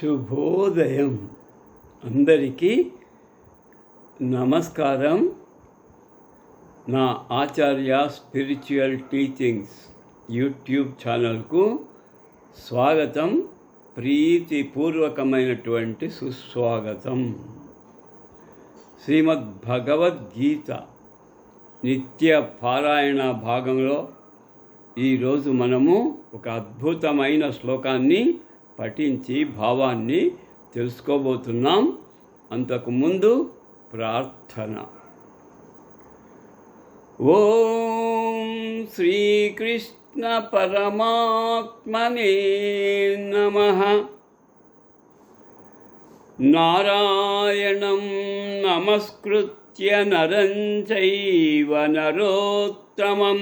శుభోదయం. అందరికీ నమస్కారం. నా ఆచార్య స్పిరిచువల్ టీచింగ్స్ యూట్యూబ్ ఛానల్కు స్వాగతం. ప్రీతిపూర్వకమైనటువంటి సుస్వాగతం. శ్రీమద్ భగవద్గీత నిత్య పారాయణ భాగంలో ఈరోజు మనము ఒక అద్భుతమైన శ్లోకాన్ని పఠించి భావాన్ని తెలుసుకోబోతున్నాం. అంతకుముందు ప్రార్థన. ఓం శ్రీకృష్ణ పరమాత్మనే నమ. నారాయణం నమస్కృత్య నరం చైవ నరోత్తమం.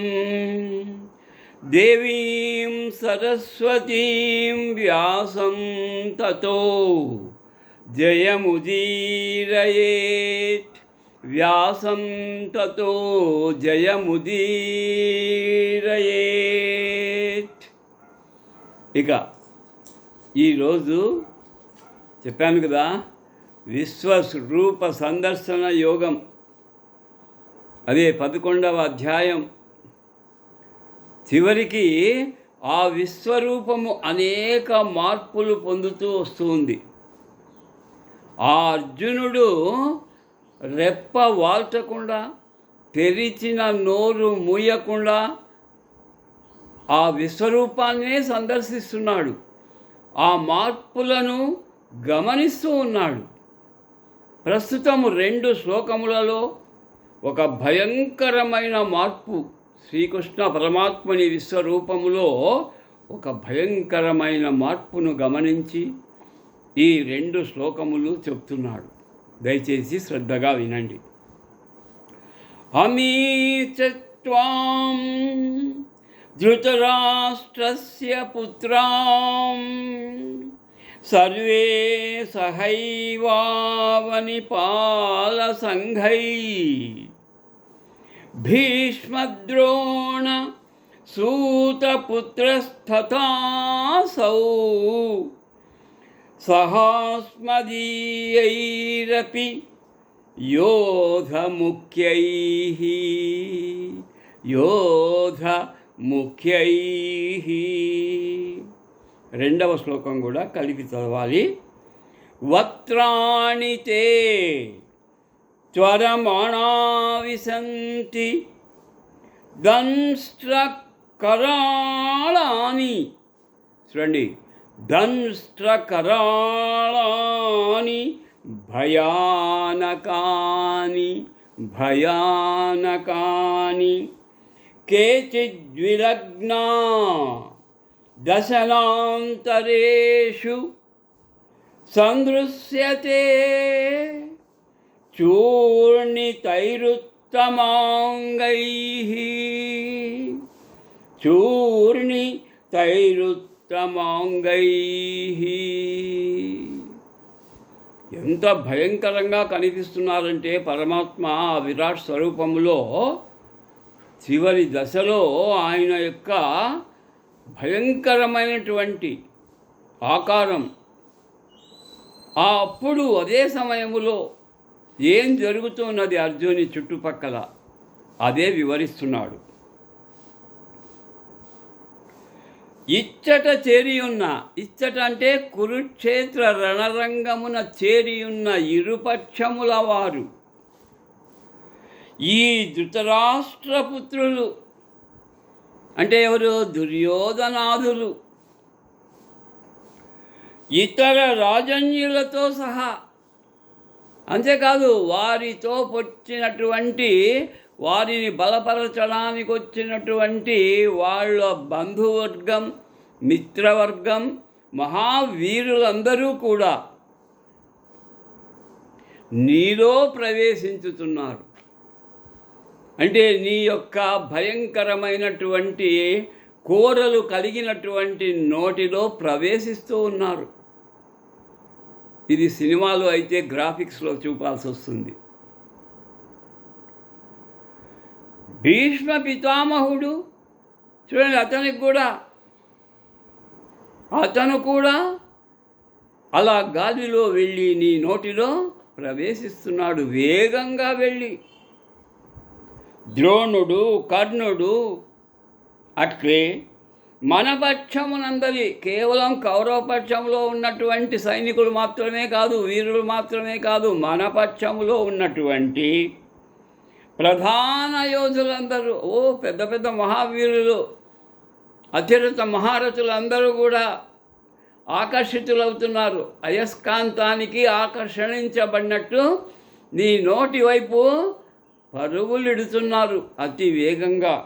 దేవీం సరస్వతీం వ్యాసం తతో జయముదీరయేత్. వ్యాసం తతో జయముదీరయేత్. ఇక ఈరోజు చెప్పాను కదా విశ్వస్వరూప సందర్శన యోగం. అదే పదకొండవ అధ్యాయం. చివరికి ఆ విశ్వరూపము అనేక మార్పులు పొందుతూ వస్తుంది ఆ అర్జునుడు రెప్ప వాల్చకుండా తెరిచిన నోరు మూయకుండా ఆ విశ్వరూపాన్నే సందర్శిస్తున్నాడు. ఆ మార్పులను గమనిస్తూ ఉన్నాడు. ప్రస్తుతం రెండు శ్లోకములలో ఒక భయంకరమైన మార్పు శ్రీకృష్ణ పరమాత్మని విశ్వరూపములో ఒక భయంకరమైన మార్పును గమనించి ఈ రెండు శ్లోకములు చెప్తున్నాడు. దయచేసి శ్రద్ధగా వినండి. అమీచత్వాం ధృతరాష్ట్రస్య పుత్రాం సర్వే సహైవావని పాలసంఘై భీష్మద్రోణ సూతపుత్రస్థతాసౌ సహాస్మదీయైరపి యోధముఖ్యై యోధముఖ్యై రెండవ శ్లోకం కూడా కలిపి చదవాలి. వత్రాణితే త్వరమాణా దంష్ట్రకరాళాని. చూడండి దంష్ట్రకరాళాని భయానకాని భయానకాని కేచిద్విలగ్నా దశనాంతరేషు సందృశ్యతే. చూర్ణితైరుత్తమాంగైः చూర్ణితైరుత్తమాంగైः ఎంత భయంకరంగా కనిపిస్తున్నారంటే పరమాత్మ ఆ విరాట్ స్వరూపములో చివరి దశలో ఆయన యొక్క భయంకరమైనటువంటి ఆకారం. ఆ అప్పుడు అదే సమయములో ఏం జరుగుతున్నది అర్జుని చుట్టుపక్కల? అదే వివరిస్తున్నాడు. ఇచ్చట చేరియున్న ఇచ్చట అంటే కురుక్షేత్ర రణరంగమున చేరియున్న ఇరుపక్షముల వారు. ఈ ధృతరాష్ట్రపుత్రులు అంటే ఎవరు? దుర్యోధనాథులు ఇతర రాజన్యులతో సహా అంతేకాదు వారితో వచ్చినటువంటి వారిని బలపరచడానికి వచ్చినటువంటి వాళ్ళ బంధువర్గం మిత్రవర్గం మహావీరులందరూ కూడా నీలో ప్రవేశించుతున్నారు. అంటే నీ యొక్క భయంకరమైనటువంటి కూరలు కలిగినటువంటి నోటిలో ప్రవేశిస్తూ ఉన్నారు. ఇది సినిమాలు అయితే గ్రాఫిక్స్లో చూపాల్సి వస్తుంది భీష్మ పితామహుడు చూడండి అతనికి కూడా అతను కూడా అలా గాలిలో వెళ్ళి నీ నోటిలో ప్రవేశిస్తున్నాడు వేగంగా వెళ్ళి. ద్రోణుడు కర్ణుడు అట్లే మన పక్షమునందరి కేవలం కౌరవపక్షంలో ఉన్నటువంటి సైనికులు మాత్రమే కాదు వీరులు మాత్రమే కాదు మన పక్షములో ఉన్నటువంటి ప్రధాన యోధులందరూ ఓ పెద్ద పెద్ద మహావీరులు అత్యధిక మహారథులు అందరూ కూడా ఆకర్షితులవుతున్నారు. అయస్కాంతానికి ఆకర్షణించబడినట్టు నీ నోటి వైపు పరుగులిడుతున్నారు అతి వేగంగా.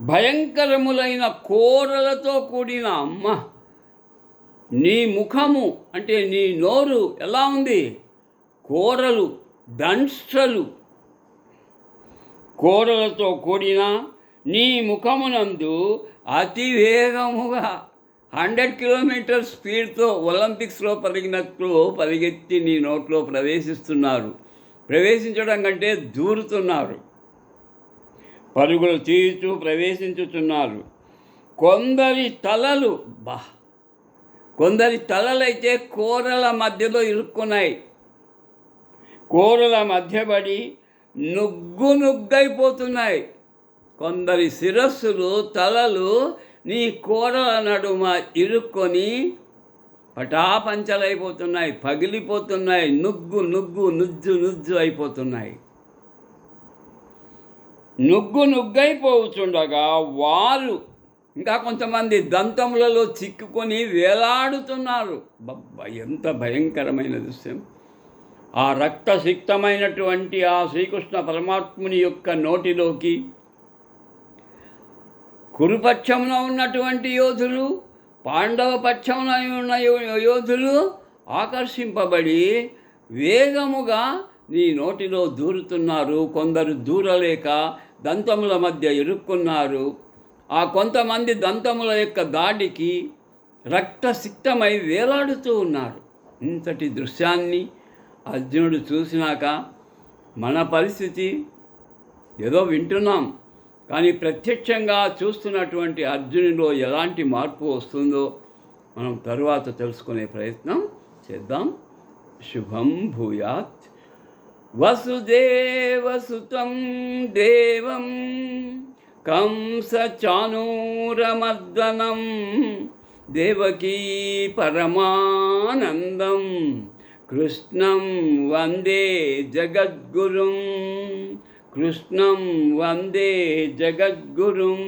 భయంకరములైన కోరలతో కూడిన అమ్మ. నీ ముఖము అంటే నీ నోరు ఎలా ఉంది? కోరలు దంష్ట్రలు. కోరలతో కూడిన నీ ముఖమునందు అతి వేగముగా హండ్రెడ్ కిలోమీటర్ స్పీడ్తో ఒలింపిక్స్లో పరిగినట్లు పరిగెత్తి నీ నోట్లో ప్రవేశిస్తున్నారు. ప్రవేశించడం కంటే దూరుతున్నారు. పరుగులు తీస్తూ ప్రవేశించుతున్నారు కొందరి తలలు బా కొందరి తలలైతే కూరల మధ్యలో ఇరుక్కున్నాయి. కూరల మధ్యబడి నుగ్గు నుగ్గైపోతున్నాయి. కొందరి శిరస్సులు తలలు నీ కూరల నడుమ ఇరుక్కొని పటాపంచలైపోతున్నాయి పగిలిపోతున్నాయి నుగ్గు నుగ్గు నుజ్జు నుజ్జు అయిపోతున్నాయి. నుగ్గు నుగ్గైపోతుండగా వారు ఇంకా కొంతమంది దంతములలో చిక్కుకొని వేలాడుతున్నారు. బబ్బా ఎంత భయంకరమైన దృశ్యం. ఆ రక్తసిక్తమైనటువంటి ఆ శ్రీకృష్ణ పరమాత్ముని యొక్క నోటిలోకి కురుపక్షంలో ఉన్నటువంటి యోధులు పాండవ పక్షంలో ఉన్న యో- యోధులు ఆకర్షింపబడి వేగముగా నీ నోటిలో దూరుతున్నారు కొందరు దూరలేక దంతముల మధ్య ఇరుక్కున్నారు. ఆ కొంతమంది దంతముల యొక్క దాడికి రక్తసిక్తమై వేలాడుతూ ఉన్నారు. ఇంతటి దృశ్యాన్ని అర్జునుడు చూసినాక మన పరిస్థితి ఏదో వింటున్నాం. కానీ ప్రత్యక్షంగా చూస్తున్నటువంటి అర్జునులో ఎలాంటి మార్పు వస్తుందో మనం తరువాత తెలుసుకునే ప్రయత్నం చేద్దాం. శుభం భూయాత్. వసుదేవసుతం దేవం కంసచానూరమర్దనం దేవకీ పరమానందం కృష్ణం వందే జగద్గురుం కృష్ణం వందే జగద్గురుం